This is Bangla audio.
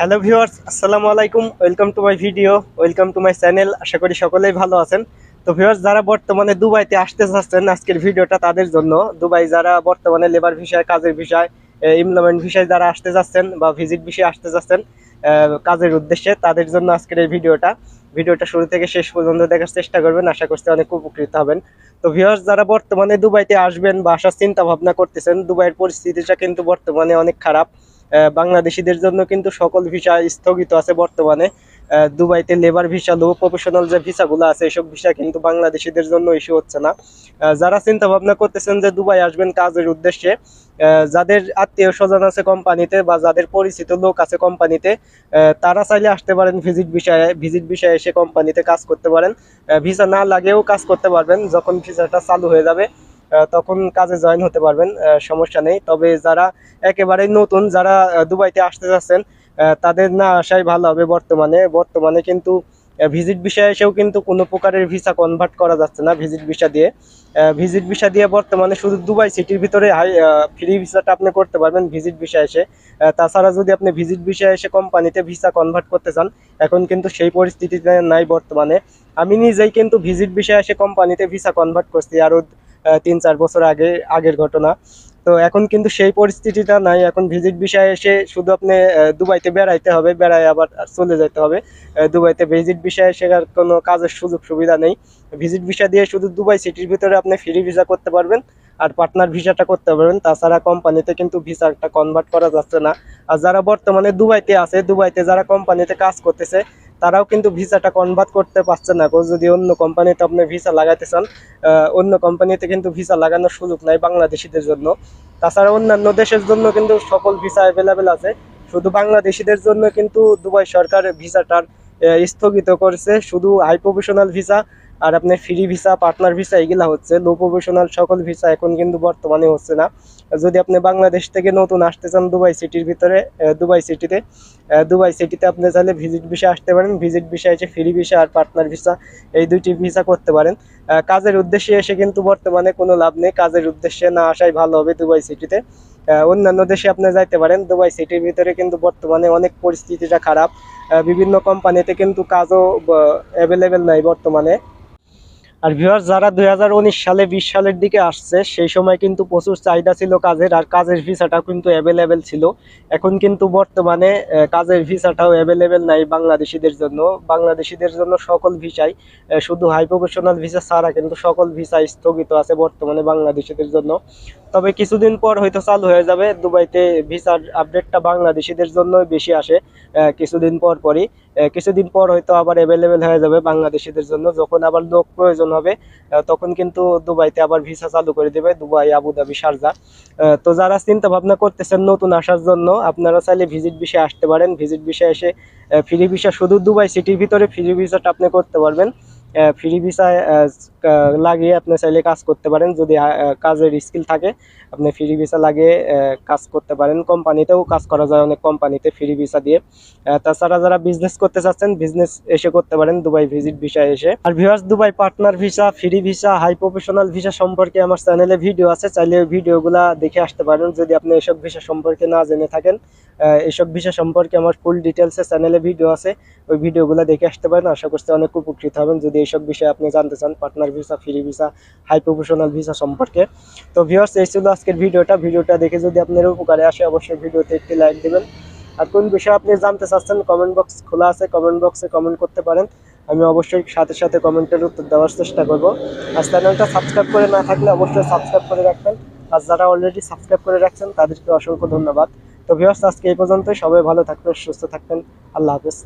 হ্যালো ভিউয়ার্স, আসসালামু আলাইকুম, welcome to my video, welcome to my channel, আশা করি সকলেই ভালো আছেন। তো ভিউয়ার্স, যারা বর্তমানে দুবাইতে আসতে চাচ্ছেন আজকের ভিডিওটা তাদের জন্য, দুবাই যারা বর্তমানে লেবার ভিসায় কাজের বিষয় ইমপ্লয়মেন্ট বিষয় যারা আসতে যাচ্ছেন বা ভিজিট বিষয়ে আসতে যাচ্ছেন কাজের উদ্দেশ্যে, তাদের জন্য আজকের এই ভিডিওটা। ভিডিওটা শুরু থেকে শেষ পর্যন্ত দেখার চেষ্টা করবেন, আশা করছি অনেক উপকৃত হবেন। তো ভিউয়ার্স, যারা বর্তমানে দুবাইতে আসবেন বা আসার চিন্তা ভাবনা করতেছেন, দুবাইয়ের পরিস্থিতিটা কিন্তু বর্তমানে অনেক খারাপ। বাংলাদেশিদের জন্য কিন্তু সকল ভিসা স্থগিত আছে বর্তমানে। দুবাইতে লেবার ভিসা লো প্রফেশনাল যে ভিসাগুলো আছে, এসব ভিসা কিন্তু বাংলাদেশিদের জন্য ইস্যু হচ্ছে না। যারা চিন্তা ভাবনা করতেছেন যে দুবাই আসবেন কাজের উদ্দেশ্যে যাদের আত্মীয় স্বজন আছে কোম্পানিতে বা যাদের পরিচিত লোক আছে কোম্পানিতে তারা চাইলে আসতে পারেন ভিজিট বিষয়ে ভিজিট বিষয়ে এসে কোম্পানিতে কাজ করতে পারেন। ভিসা না লাগেও কাজ করতে পারবেন যখন ভিসাটা চালু হয়ে যাবে। তখন কাজে জয়েন হতে পারবেন সমস্যা নেই। তবে যারা একেবারেই নতুন যারা দুবাইতে আসতে যাচ্ছেন তাদের না আসাই ভালো হবে বর্তমানে। বর্তমানে কিন্তু ভিজিট বিষয়ে এসেও কিন্তু কোনো প্রকারের ভিসা কনভার্ট করা যাচ্ছে না ভিজিট ভিসা দিয়ে। ভিজিট ভিসা দিয়ে বর্তমানে শুধু দুবাই সিটির ভিতরে হাই ফ্রি ভিসাটা আপনি করতে পারবেন ভিজিট ভিসা এসে। তাছাড়া যদি আপনি ভিজিট ভিসা এসে কোম্পানিতে ভিসা কনভার্ট করতে চান এখন কিন্তু সেই পরিস্থিতিতে নাই বর্তমানে। আমি নিজেই কিন্তু ভিজিট ভিসা এসে কোম্পানিতে ভিসা কনভার্ট করছি। আহ, তিন চার বছর আগে, আগের ঘটনা। তো এখন কিন্তু সেই পরিস্থিতিটা নাই। এখন ভিজিট বিষয়ে এসে শুধু আপনি দুবাইতে বেড়াইতে হবে, বেড়ায় আবার চলে যেতে হবে। দুবাইতে ভিজিট বিষয়ে শেখার কোনো কাজের সুযোগ সুবিধা নেই। ভিজিট ভিসা দিয়ে শুধু দুবাই সিটির ভিতরে আপনি ফ্রি ভিসা করতে পারবেন আর পার্টনার ভিসাটা করতে পারবেন। তাছাড়া কোম্পানিতে কিন্তু ভিসাটা কনভার্ট করা যাচ্ছে না। আর যারা বর্তমানে দুবাইতে আছে, দুবাইতে যারা কোম্পানিতে কাজ করতেছে তারাও কিন্তু ভিসাটা কনভার্ট করতে পারছে না। যদি অন্য কোম্পানিতে আপনি ভিসা লাগাতে চান অন্য কোম্পানিতে কিন্তু ভিসা লাগানোর সুযোগ নাই বাংলাদেশিদের জন্য। তাছাড়া অন্যান্য দেশের জন্য কিন্তু সকল ভিসা অ্যাভেলেবেল আছে। শুধু বাংলাদেশিদের জন্য কিন্তু দুবাই সরকার ভিসাটার স্থগিত করেছে। শুধু হাই প্রফেশনাল ভিসা আর আপনার ফ্রি ভিসা পার্টনার ভিসা এগুলা হচ্ছে লো প্রফেশনাল সকল ভিসা এখন কিন্তু বর্তমানে হচ্ছে না। যদি আপনি বাংলাদেশ থেকে নতুন আসতে চান দুবাই সিটির ভিতরে দুবাই সিটিতে দুবাই সিটিতে আপনি চাইলে ভিজিট ভিসা আসতে পারেন। ভিজিট ভিসা এসে ফ্রি ভিসা আর পার্টনার ভিসা এই দুইটি ভিসা করতে পারেন। কাজের উদ্দেশ্যে এসে কিন্তু বর্তমানে কোনো লাভ নেই। কাজের উদ্দেশ্যে না আসাই ভালো হবে দুবাই সিটিতে। অন্যান্য দেশে আপনি যাইতে পারেন। দুবাই সিটির ভিতরে কিন্তু বর্তমানে অনেক পরিস্থিতিটা খারাপ। বিভিন্ন কোম্পানিতে কিন্তু কাজও অ্যাভেলেবেল নাই বর্তমানে। আর ভিউয়ার যারা দুই হাজার উনিশ সালে, বিশ সালের দিকে আসছে, সেই সময় কিন্তু প্রচুর চাহিদা ছিল কাজের, আর কাজের ভিসাটাও কিন্তু অ্যাভেলেবেল ছিল। এখন কিন্তু বর্তমানে কাজের ভিসাটাও অ্যাভেলেবেল নাই বাংলাদেশিদের জন্য। বাংলাদেশিদের জন্য সকল ভিসাই শুধু হাই প্রফেশনাল ভিসা ছাড়া কিন্তু সকল ভিসা স্থগিত আছে বর্তমানে বাংলাদেশিদের জন্য। তবে কিছুদিন পর হয়তো চালু হয়ে যাবে। দুবাইতে ভিসার আপডেটটা বাংলাদেশিদের জন্য বেশি আসে কিছুদিন পর পরই। কিছুদিন পর হয়তো আবার অ্যাভেলেবেল হয়ে যাবে বাংলাদেশিদের জন্য। যখন আবার লোক প্রয়োজন হবে তখন কিন্তু দুবাইতে আবার ভিসা চালু করে দেবে দুবাই আবুধাবি আহ, তো যারা চিন্তা ভাবনা করতেছেন নতুন আসার জন্য আপনারা চাইলে ভিজিট বিষয়ে আসতে পারেন। ভিজিট বিষয়ে এসে ফ্রি ভিসা শুধু দুবাই সিটির ভিতরে ফ্রি ভিসাটা আপনি করতে পারবেন। ফ্রি ভিসা লাগিয়ে আপনি চাইলে কাজ করতে পারেন। যদি কাজের স্কিল থাকে, আপনি ফ্রি ভিসা লাগিয়ে কাজ করতে পারেন। কোম্পানিতেও কাজ করা যায় অনেক কোম্পানিতে ফ্রি ভিসা দিয়ে। তাছাড়া যারা বিজনেস করতে চাচ্ছেন বিজনেস এসে করতে পারেন দুবাই ভিজিট ভিসা এসে। আর viewers Dubai partner visa free visa high professional visa সম্পর্কে আমার চ্যানেলে ভিডিও আছে। চাইলে ওই ভিডিওগুলা দেখে আসতে পারেন। যদি আপনি এসব ভিসা সম্পর্কে না জেনে থাকেন এসব ভিসা সম্পর্কে আমার ফুল ডিটেলসে চ্যানেলে ভিডিও আছে। ওই ভিডিওগুলো দেখে আসতে পারেন। আশা করছি অনেক উপকৃত হবেন। যদি এইসব বিষয়ে আপনি জানতে চান partner visa free visa high professional visa সম্পর্কে। তো ভিউয়ার্স এই ছিল আজকের ভিডিওটা। ভিডিওটা দেখে যদি আপনার উপকারে আসে, অবশ্যই ভিডিওতে একটি লাইক দেবেন। আর কোন বিষয়ে আপনি জানতে চাচ্ছেন কমেন্ট বক্স খোলা আছে। কমেন্ট বক্সে কমেন্ট করতে পারেন। আমি অবশ্যই সাথে সাথে কমেন্টের উত্তর দেওয়ার চেষ্টা করব। আর চ্যানেলটা সাবস্ক্রাইব করে না থাকলে অবশ্যই সাবস্ক্রাইব করে রাখবেন। আর যারা অলরেডি সাবস্ক্রাইব করে রাখছেন, তাদেরকে অসংখ্য ধন্যবাদ। তো ভিউয়ার্স আজকে এই পর্যন্তই। সবাই ভালো থাকবেন, সুস্থ থাকবেন। আল্লাহ হাফেজ।